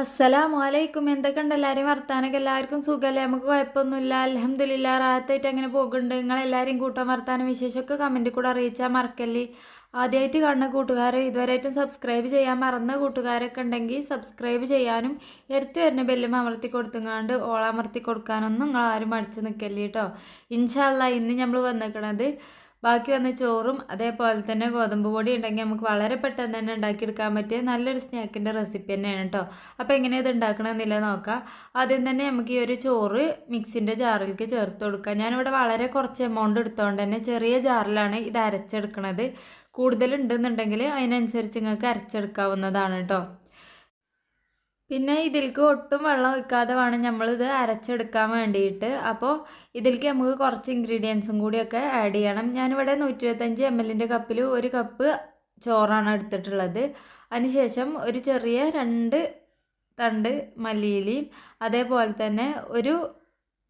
അസ്സലാമു അലൈക്കും എന്തൊക്കെയുണ്ട്? എല്ലാവരും വർത്താനൊക്കെ എല്ലാവർക്കും സുഖമല്ലേ നമുക്ക് കുഴപ്പമൊന്നുമില്ല. അലഹമ്മദില്ല റാത്തായിട്ട് അങ്ങനെ പോകുന്നുണ്ട്. നിങ്ങളെല്ലാവരും കൂട്ടാൻ വർത്താനം വിശേഷമൊക്കെ കമന്റിൽ കൂടെ അറിയിച്ചാൽ മറക്കല്ലേ? ആദ്യമായിട്ട് കാണുന്ന കൂട്ടുകാർ ഇതുവരെയായിട്ടും സബ്സ്ക്രൈബ് ചെയ്യാൻ മറന്ന കൂട്ടുകാരൊക്കെ ഉണ്ടെങ്കിൽ സബ്സ്ക്രൈബ് ചെയ്യാനും എടുത്തു വരുന്ന ബെല്ലും അമർത്തി കൊടുത്തുങ്ങാണ്ട് ഓളമർത്തി കൊടുക്കാനൊന്നും നിങ്ങളാരും മടിച്ച് നിൽക്കല്ലേ കേട്ടോ ഇൻഷാല്ല ഇന്ന് നമ്മൾ വന്നിരിക്കണത് ബാക്കി വന്ന ചോറും അതേപോലെ തന്നെ ഗോതമ്പ് പൊടി ഉണ്ടെങ്കിൽ നമുക്ക് വളരെ പെട്ടെന്ന് തന്നെ ഉണ്ടാക്കിയെടുക്കാൻ പറ്റിയ നല്ലൊരു സ്നാക്കിന്റെ റെസിപ്പി തന്നെയാണ് കേട്ടോ. അപ്പോൾ എങ്ങനെ ഇത് ഉണ്ടാക്കണമെന്നില്ല നോക്കാം. ആദ്യം തന്നെ നമുക്ക് ഈ ഒരു ചോറ് മിക്സിന്റെ ജാറിലേക്ക് ചേർത്ത് കൊടുക്കാം. ഞാനിവിടെ വളരെ കുറച്ച് എമൗണ്ട് എടുത്തുകൊണ്ട് തന്നെ ചെറിയ ജാറിലാണ് ഇത് അരച്ചെടുക്കണത്. കൂടുതലുണ്ടെന്നുണ്ടെങ്കിൽ അതിനനുസരിച്ച് നിങ്ങൾക്ക് അരച്ചെടുക്കാവുന്നതാണ് കേട്ടോ. പിന്നെ ഇതിലേക്ക് ഒട്ടും വെള്ളം ഒഴിക്കാതെ വേണം നമ്മളിത് അരച്ചെടുക്കാൻ വേണ്ടിയിട്ട്. അപ്പോൾ ഇതിലേക്ക് നമുക്ക് കുറച്ച് ഇൻഗ്രീഡിയൻസും കൂടിയൊക്കെ ആഡ് ചെയ്യണം. ഞാനിവിടെ നൂറ്റി ഇരുപത്തഞ്ച് എം എല്ലിന്റെ കപ്പിൽ ഒരു കപ്പ് ചോറാണ് എടുത്തിട്ടുള്ളത്. അതിനുശേഷം ഒരു ചെറിയ രണ്ട് തണ്ട് മല്ലിയിലയും അതേപോലെ തന്നെ ഒരു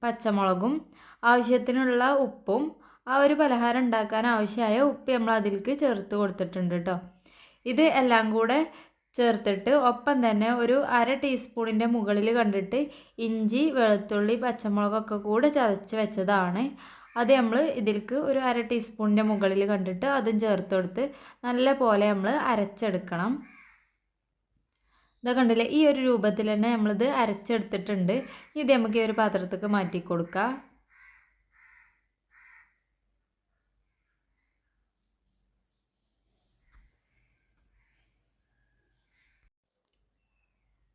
പച്ചമുളകും ആവശ്യത്തിനുള്ള ഉപ്പും ആ ഒരു പലഹാരം ഉണ്ടാക്കാൻ ആവശ്യമായ ഉപ്പ് നമ്മൾ അതിലേക്ക് ചേർത്ത് കൊടുത്തിട്ടുണ്ട് കേട്ടോ ഇത് എല്ലാം കൂടെ ചേർത്തിട്ട് ഒപ്പം തന്നെ ഒരു അര ടീസ്പൂണിന്റെ മുകളിൽ കണ്ടിട്ട് ഇഞ്ചി വെളുത്തുള്ളി പച്ചമുളകൊക്കെ കൂടെ ചതച്ച് വെച്ചതാണ്. അത് നമ്മൾ ഇതിലേക്ക് ഒരു അര ടീസ്പൂണിന്റെ മുകളിൽ കണ്ടിട്ട് അതും ചേർത്ത് കൊടുത്ത് നല്ല പോലെ നമ്മൾ അരച്ചെടുക്കണം. ഇതാ കണ്ടില്ലേ? ഈ ഒരു രൂപത്തിൽ തന്നെ നമ്മളിത് അരച്ചെടുത്തിട്ടുണ്ട്. ഇത് നമുക്ക് ഈ ഒരു പാത്രത്തേക്ക് മാറ്റി കൊടുക്കാം.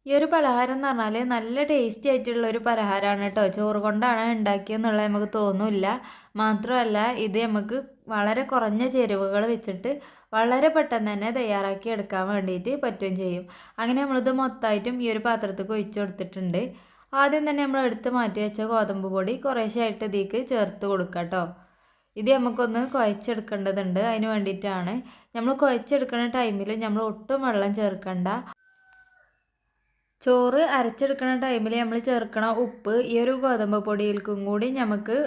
ഈ ഒരു പലഹാരം എന്ന് പറഞ്ഞാൽ നല്ല ടേസ്റ്റി ആയിട്ടുള്ള ഒരു പലഹാരമാണ് കേട്ടോ ചോറ് കൊണ്ടാണ് ഉണ്ടാക്കിയെന്നുള്ളത് നമുക്ക് തോന്നില്ല. മാത്രമല്ല ഇത് നമുക്ക് വളരെ കുറഞ്ഞ ചേരുവകൾ വെച്ചിട്ട് വളരെ പെട്ടെന്ന് തന്നെ തയ്യാറാക്കി എടുക്കാൻ വേണ്ടിയിട്ട് പറ്റുകയും ചെയ്യും. അങ്ങനെ നമ്മളിത് മൊത്തമായിട്ടും ഈ ഒരു പാത്രത്തിൽ ഒഴിച്ചു കൊടുത്തിട്ടുണ്ട്. ആദ്യം തന്നെ നമ്മൾ എടുത്ത് മാറ്റി വെച്ച ഗോതമ്പ് പൊടി കുറേശ്ശായിട്ട് ഇതിലേക്ക് ചേർത്ത് കൊടുക്കാം കേട്ടോ ഇത് നമുക്കൊന്ന് കുഴച്ചെടുക്കേണ്ടതുണ്ട്. അതിന് വേണ്ടിയിട്ടാണ്. നമ്മൾ കുഴച്ചെടുക്കുന്ന ടൈമിൽ നമ്മൾ ഒട്ടും വെള്ളം ചേർക്കണ്ട. ചോറ് അരച്ചെടുക്കുന്ന ടൈമിൽ നമ്മൾ ചേർക്കണ ഉപ്പ് ഈ ഒരു ഗോതമ്പ് പൊടിയിൽക്കും കൂടി നമുക്ക്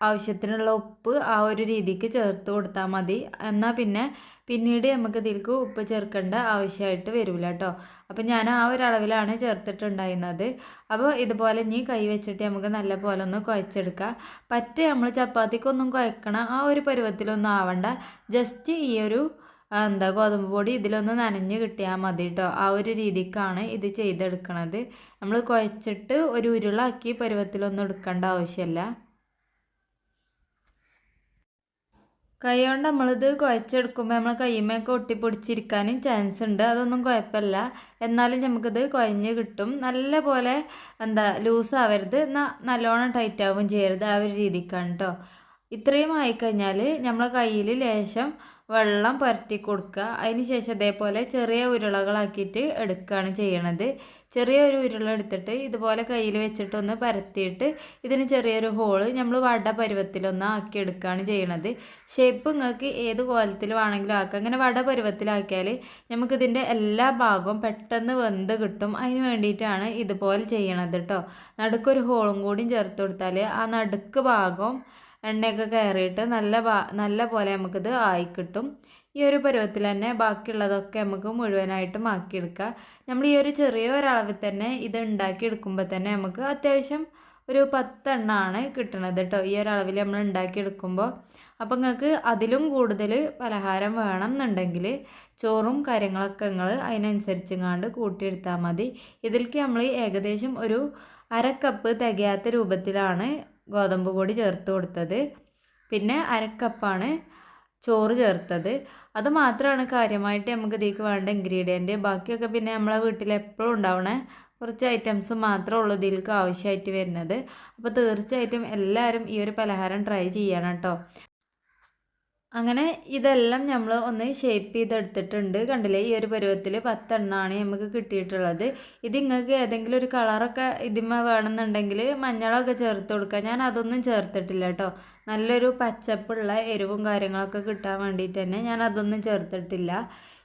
ആവശ്യത്തിനുള്ള ഉപ്പ് ആ ഒരു രീതിക്ക് ചേർത്ത് കൊടുത്താൽ മതി. എന്നാൽ പിന്നെ പിന്നീട് നമുക്ക് ഇതിലേക്ക് ഉപ്പ് ചേർക്കേണ്ട ആവശ്യമായിട്ട് വരില്ല കേട്ടോ അപ്പോൾ ഞാൻ ആ ഒരു അളവിലാണ് ചേർത്തിട്ടുണ്ടായിരുന്നത്. അപ്പോൾ ഇതുപോലെ ഇനി കൈ വെച്ചിട്ട് നമുക്ക് നല്ല പോലെ ഒന്ന് കുഴച്ചെടുക്കാം. പറ്റ നമ്മൾ ചപ്പാത്തിക്കൊന്നും കുഴക്കണം ആ ഒരു പരുവത്തിലൊന്നും ആവണ്ട. ജസ്റ്റ് ഈ ഒരു എന്താ ഗോതമ്പ് പൊടി ഇതിലൊന്ന് നനഞ്ഞ് കിട്ടിയാൽ മതി കേട്ടോ ആ ഒരു രീതിക്കാണ് ഇത് ചെയ്തെടുക്കണത്. നമ്മൾ കുഴച്ചിട്ട് ഒരു ഉരുളാക്കി പരുവത്തിലൊന്നും എടുക്കേണ്ട ആവശ്യമില്ല കൈ കൊണ്ട് നമ്മളിത് കുഴച്ചെടുക്കുമ്പോൾ നമ്മൾ കൈമയൊക്കെ ഒട്ടിപ്പൊടിച്ചിരിക്കാനും ചാൻസ് ഉണ്ട്. അതൊന്നും കുഴപ്പമില്ല. എന്നാലും നമുക്കിത് കുഴഞ്ഞ് കിട്ടും. നല്ല പോലെ എന്താ ലൂസ് ആവരുത്. എന്നാൽ നല്ലോണം ടൈറ്റ് ആവുകയും ചെയ്യരുത് ആ ഒരു രീതിക്കാണ് കേട്ടോ ഇത്രയും ആയിക്കഴിഞ്ഞാൽ നമ്മളെ കയ്യിൽ ലേശം വെള്ളം പുരട്ടി കൊടുക്കുക അതിന് ശേഷം ഇതേപോലെ ചെറിയ ഉരുളകളാക്കിയിട്ട് എടുക്കുകയാണ് ചെയ്യണത്. ചെറിയ ഒരു ഉരുള എടുത്തിട്ട് ഇതുപോലെ കയ്യിൽ വെച്ചിട്ടൊന്ന് പരത്തിയിട്ട് ഇതിന് ചെറിയൊരു ഹോൾ നമ്മൾ വട പരുവത്തിലൊന്ന് ആക്കി എടുക്കുകയാണ് ചെയ്യണത്. ഷേപ്പ് നിങ്ങൾക്ക് ഏത് കോലത്തിൽ വേണമെങ്കിലും ആക്കാം. അങ്ങനെ വട പരുവത്തിലാക്കിയാൽ നമുക്കിതിന്റെ എല്ലാ ഭാഗവും പെട്ടെന്ന് വെന്ത് കിട്ടും. അതിന് വേണ്ടിയിട്ടാണ് ഇതുപോലെ ചെയ്യണത് കേട്ടോ നടുക്കൊരു ഹോളും കൂടിയും ചേർത്ത് കൊടുത്താൽ ആ നടുക്ക് ഭാഗം എണ്ണയൊക്കെ കയറിയിട്ട് നല്ല നല്ല പോലെ നമുക്കിത് ആയി കിട്ടും ഈ ഒരു പരുവത്തിൽ തന്നെ ബാക്കിയുള്ളതൊക്കെ നമുക്ക് മുഴുവനായിട്ടും മാക്കിയെടുക്കുക നമ്മൾ ഈ ഒരു ചെറിയ ഒരളവിൽ തന്നെ ഇത് ഉണ്ടാക്കി എടുക്കുമ്പോൾ തന്നെ നമുക്ക് അത്യാവശ്യം ഒരു പത്തെണ്ണമാണ് കിട്ടണത് കേട്ടോ. ഈ ഒരളവിൽ നമ്മൾ ഉണ്ടാക്കിയെടുക്കുമ്പോൾ അപ്പോൾ നിങ്ങൾക്ക് അതിലും കൂടുതൽ പലഹാരം വേണം എന്നുണ്ടെങ്കിൽ ചോറും കാര്യങ്ങളൊക്കെ നിങ്ങൾ അതിനനുസരിച്ച് കണ്ട് കൂട്ടിയെടുത്താൽ മതി. ഇതിലേക്ക് നമ്മൾ ഏകദേശം ഒരു അര കപ്പ് തികയാത്ത രൂപത്തിലാണ് ഗോതമ്പ് പൊടി ചേർത്ത് കൊടുത്തത്. പിന്നെ അരക്കപ്പാണ് ചോറ് ചേർത്തത്. അത് മാത്രമാണ് കാര്യമായിട്ട് നമുക്ക് ഇതിലേക്ക് വേണ്ട ഇൻഗ്രീഡിയന്റ് ബാക്കിയൊക്കെ പിന്നെ നമ്മളെ വീട്ടിൽ എപ്പോഴും ഉണ്ടാവണേ കുറച്ച് ഐറ്റംസ് മാത്രമേ ഉള്ളൂ ഇതിലേക്ക് ആവശ്യമായിട്ട് വരുന്നത്. അപ്പോൾ തീർച്ചയായിട്ടും എല്ലാവരും ഈ ഒരു പലഹാരം ട്രൈ ചെയ്യണം കേട്ടോ. അങ്ങനെ ഇതെല്ലാം നമ്മൾ ഒന്ന് ഷേപ്പ് ചെയ്തെടുത്തിട്ടുണ്ട്. കണ്ടില്ലേ? ഈ ഒരു പരുവത്തിൽ പത്തെണ്ണമാണ് നമുക്ക് കിട്ടിയിട്ടുള്ളത്. ഇത് നിങ്ങൾക്ക് ഏതെങ്കിലും ഒരു കളറൊക്കെ ഇതിമ വേണമെന്നുണ്ടെങ്കിൽ മഞ്ഞളൊക്കെ ചേർത്ത് കൊടുക്കുക ഞാൻ അതൊന്നും ചേർത്തിട്ടില്ല കേട്ടോ നല്ലൊരു പച്ചപ്പുള്ള എരിവും കാര്യങ്ങളൊക്കെ കിട്ടാൻ വേണ്ടിയിട്ട് തന്നെ ഞാൻ അതൊന്നും ചേർത്തിട്ടില്ല.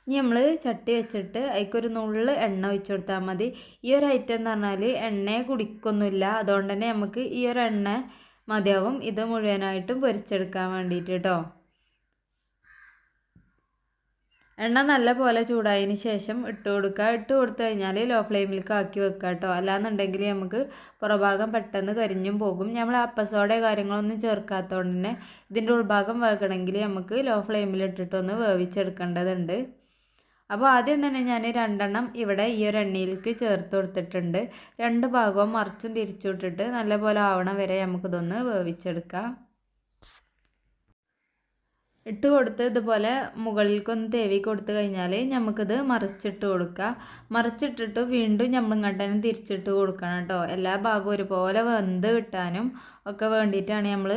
ഇനി നമ്മൾ ചട്ടി വെച്ചിട്ട് അതിക്കൊരു നുള്ള് എണ്ണ ഒഴിച്ചു കൊടുത്താൽ മതി. ഈ ഒരു ഐറ്റം എന്ന് പറഞ്ഞാൽ എണ്ണയെ കുടിക്കൊന്നുമില്ല. അതുകൊണ്ട് തന്നെ നമുക്ക് ഈ ഒരു എണ്ണ മതിയാവും. ഇത് മുഴുവനായിട്ടും പൊരിച്ചെടുക്കാൻ വേണ്ടിയിട്ട് കേട്ടോ എണ്ണ നല്ല പോലെ ചൂടായതിന് ശേഷം ഇട്ട് കൊടുക്കുക. ഇട്ട് കൊടുത്തു കഴിഞ്ഞാൽ ലോ ഫ്ലെയിമിലേക്ക് ആക്കി വെക്കുക കേട്ടോ. അല്ലാന്നുണ്ടെങ്കിൽ നമുക്ക് പുറഭാഗം പെട്ടെന്ന് കരിഞ്ഞും പോകും. നമ്മൾ അപ്പസോടെ കാര്യങ്ങളൊന്നും ചേർക്കാത്തതുകൊണ്ട് തന്നെ ഇതിന്റെ ഉൾഭാഗം വേകണമെങ്കിൽ നമുക്ക് ലോ ഫ്ലെയിമിൽ ഇട്ടിട്ടൊന്ന് വേവിച്ചെടുക്കേണ്ടതുണ്ട്. അപ്പോൾ ആദ്യം തന്നെ ഞാൻ രണ്ടെണ്ണം ഇവിടെ ഈ ഒരു എണ്ണയിലേക്ക് ചേർത്ത് കൊടുത്തിട്ടുണ്ട്. രണ്ട് ഭാഗവും മറിച്ചും തിരിച്ചു വിട്ടിട്ട് നല്ലപോലെ ആവണം വരെ നമുക്കിതൊന്ന് വേവിച്ചെടുക്കാം. ഇട്ട് കൊടുത്ത് ഇതുപോലെ മുകളിലേക്കൊന്ന് തേവി കൊടുത്തു കഴിഞ്ഞാൽ നമുക്കിത് മറിച്ചിട്ട് കൊടുക്കുക മറിച്ചിട്ടിട്ട് വീണ്ടും നമ്മളിങ്ങോട്ട് തന്നെ തിരിച്ചിട്ട് കൊടുക്കണം കേട്ടോ. എല്ലാ ഭാഗവും ഒരുപോലെ വെന്ത് കിട്ടാനും ഒക്കെ വേണ്ടിയിട്ടാണ് നമ്മൾ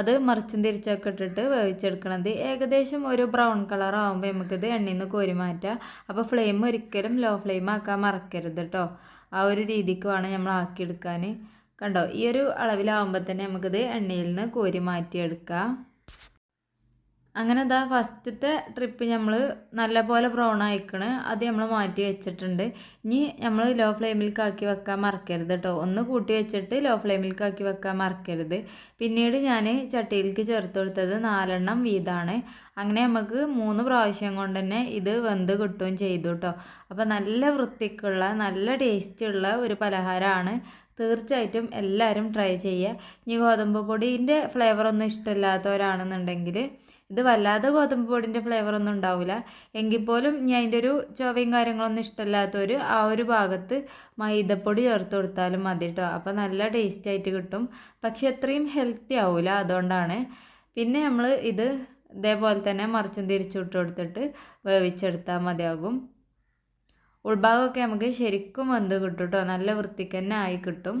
അത് മറിച്ചും തിരിച്ചൊക്കെ ഇട്ടിട്ട് വേവിച്ചെടുക്കണത്. ഏകദേശം ഒരു ബ്രൗൺ കളർ ആകുമ്പോൾ നമുക്കിത് എണ്ണയിൽ നിന്ന് കോരി മാറ്റാം. അപ്പോൾ ഫ്ലെയിം ഒരിക്കലും ലോ ഫ്ലെയിം ആക്കാൻ മറക്കരുത് കേട്ടോ. ആ ഒരു രീതിക്ക് വേണം നമ്മൾ ആക്കിയെടുക്കാൻ കണ്ടോ? ഈ ഒരു അളവിലാവുമ്പോൾ തന്നെ നമുക്കിത് എണ്ണയിൽ നിന്ന് കോരി മാറ്റിയെടുക്കാം. അങ്ങനെ ഇതാ ഫസ്റ്റത്തെ ട്രിപ്പ് നമ്മൾ നല്ല പോലെ ബ്രൗൺ ആയിക്കണ്. അത് നമ്മൾ മാറ്റി വെച്ചിട്ടുണ്ട്. ഇനി നമ്മൾ ലോ ഫ്ലെയിമിലേക്ക് ആക്കി വെക്കാൻ മറക്കരുത് കേട്ടോ ഒന്ന് കൂട്ടി വെച്ചിട്ട് ലോ ഫ്ലെയിമിലേക്ക് ആക്കി വെക്കാൻ മറക്കരുത്. പിന്നീട് ഞാൻ ചട്ടിയിലേക്ക് ചേർത്ത് കൊടുത്തത് നാലെണ്ണം വീതാണ്. അങ്ങനെ നമുക്ക് മൂന്ന് പ്രാവശ്യം കൊണ്ട് തന്നെ ഇത് വെന്ത് കിട്ടുകയും ചെയ്തു കേട്ടോ അപ്പോൾ നല്ല വൃത്തിക്കുള്ള നല്ല ടേസ്റ്റുള്ള ഒരു പലഹാരമാണ്. തീർച്ചയായിട്ടും എല്ലാവരും ട്രൈ ചെയ്യുക. ഇനി ഗോതമ്പ് പൊടിന്റെ ഫ്ലേവറൊന്നും ഇഷ്ടമില്ലാത്തവരാണെന്നുണ്ടെങ്കിൽ ഇത് വല്ലാതെ ഗോതമ്പ് പൊടിന്റെ ഫ്ലേവർ ഒന്നും ഉണ്ടാവില്ല എങ്കിൽ പോലും ഞാൻ അതിന്റെ ഒരു ചൊവയും കാര്യങ്ങളൊന്നും ഇഷ്ടമില്ലാത്തവർ ആ ഒരു ഭാഗത്ത് മൈദപ്പൊടി ചേർത്ത് കൊടുത്താലും മതി കേട്ടോ അപ്പോൾ നല്ല ടേസ്റ്റ് ആയിട്ട് കിട്ടും. പക്ഷെ അത്രയും ഹെൽത്തി ആവില്ല അതുകൊണ്ടാണ്. പിന്നെ നമ്മൾ ഇത് ഇതേപോലെ തന്നെ മറിച്ചും തിരിച്ചു വിട്ട് കൊടുത്തിട്ട് വേവിച്ചെടുത്താൽ മതിയാകും. ഉൾഭാഗമൊക്കെ നമുക്ക് ശരിക്കും വെന്ത് കിട്ടും കേട്ടോ നല്ല വൃത്തിക്ക് തന്നെ ആയി കിട്ടും.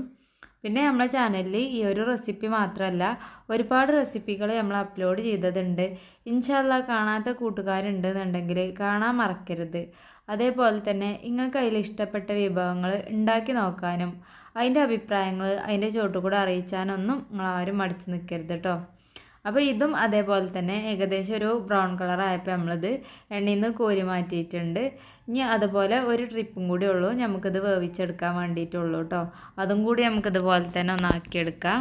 പിന്നെ നമ്മളെ ചാനലിൽ ഈ ഒരു റെസിപ്പി മാത്രമല്ല ഒരുപാട് റെസിപ്പികൾ നമ്മൾ അപ്ലോഡ് ചെയ്തതുണ്ട്. ഇൻഷാല്ല കാണാത്ത കൂട്ടുകാരുണ്ടെന്നുണ്ടെങ്കിൽ കാണാൻ മറക്കരുത്. അതേപോലെ തന്നെ നിങ്ങൾക്ക് അതിൽ ഇഷ്ടപ്പെട്ട വിഭവങ്ങൾ ഉണ്ടാക്കി നോക്കാനും അതിന്റെ അഭിപ്രായങ്ങൾ അതിന്റെ ചോട്ടുകൂടെ അറിയിച്ചാനൊന്നും നിങ്ങൾ ആരും മടിച്ച് നിൽക്കരുത് കേട്ടോ അപ്പോൾ ഇതും അതേപോലെ തന്നെ ഏകദേശം ഒരു ബ്രൗൺ കളർ ആയപ്പോൾ നമ്മളിത് എണ്ണയിൽ നിന്ന് കോരി മാറ്റിയിട്ടുണ്ട്. ഇനി അതുപോലെ ഒരു ട്രിപ്പും കൂടി ഉള്ളൂ. നമുക്കിത് വേവിച്ചെടുക്കാൻ വേണ്ടിയിട്ടുള്ളൂ കേട്ടോ അതും കൂടി നമുക്കിതുപോലെ തന്നെ ഒന്നാക്കിയെടുക്കാം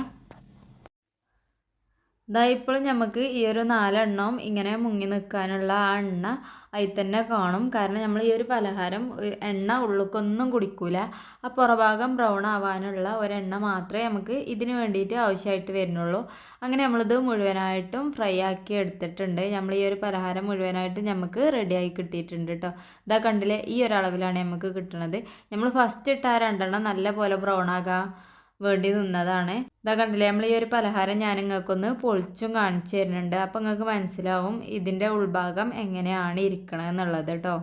ഇതാ ഇപ്പോഴും നമുക്ക് ഈ ഒരു നാലെണ്ണവും ഇങ്ങനെ മുങ്ങി നിൽക്കാനുള്ള ആ എണ്ണ അതിൽ തന്നെ കാണും. കാരണം നമ്മൾ ഈ ഒരു പലഹാരം എണ്ണ ഉള്ളുക്കൊന്നും കുടിക്കൂല. ആ പുറഭാഗം ബ്രൗൺ ആവാനുള്ള ഒരെണ്ണ മാത്രമേ നമുക്ക് ഇതിന് വേണ്ടിയിട്ട് ആവശ്യമായിട്ട് വരുന്നുള്ളൂ. അങ്ങനെ നമ്മളിത് മുഴുവനായിട്ടും ഫ്രൈ ആക്കി എടുത്തിട്ടുണ്ട്. നമ്മൾ ഈ ഒരു പലഹാരം മുഴുവനായിട്ട് നമുക്ക് റെഡിയായി കിട്ടിയിട്ടുണ്ട് കേട്ടോ ഇതാ കണ്ടില്ലേ ഈ ഒരളവിലാണ് നമുക്ക് കിട്ടുന്നത് നമ്മൾ ഫസ്റ്റ് ഇട്ട ആ രണ്ടെണ്ണം നല്ല പോലെ ബ്രൗൺ ആകാം. വേണ്ടി നിന്നതാണ്. ഇതാ കണ്ടില്ലേ നമ്മൾ ഈ ഒരു പലഹാരം ഞാൻ നിങ്ങൾക്കൊന്ന് പൊളിച്ചും കാണിച്ചു തരുന്നുണ്ട്. അപ്പം നിങ്ങൾക്ക് മനസ്സിലാവും ഇതിന്റെ ഉൾഭാഗം എങ്ങനെയാണ് ഇരിക്കണം എന്നുള്ളത് കേട്ടോ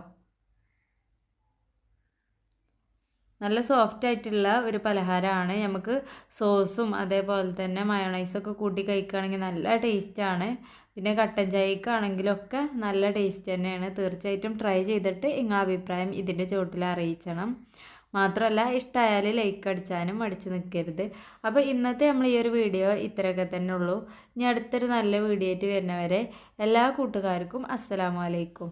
നല്ല സോഫ്റ്റ് ആയിട്ടുള്ള ഒരു പലഹാരമാണ്. നമുക്ക് സോസും അതേപോലെ തന്നെ മയോണൈസൊക്കെ കൂട്ടി കഴിക്കുകയാണെങ്കിൽ നല്ല ടേസ്റ്റാണ് പിന്നെ കട്ടൻ ചായക്കാണെങ്കിലൊക്കെ നല്ല ടേസ്റ്റ് തന്നെയാണ്. തീർച്ചയായിട്ടും ട്രൈ ചെയ്തിട്ട് നിങ്ങളുടെ അഭിപ്രായം ഇതിന്റെ ചുവട്ടിൽ അറിയിക്കണം മാത്രമല്ല ഇഷ്ടമായാൽ ലൈക്ക് അടിച്ചാനും മടിച്ച് നിൽക്കരുത് അപ്പോൾ ഇന്നത്തെ നമ്മൾ ഈ ഒരു വീഡിയോ ഇത്രയൊക്കെ തന്നെ ഉള്ളൂ. ഇനി അടുത്തൊരു നല്ല വീഡിയോ ആയിട്ട് വരുന്നവരെ എല്ലാ കൂട്ടുകാർക്കും അസ്സലാമലൈക്കും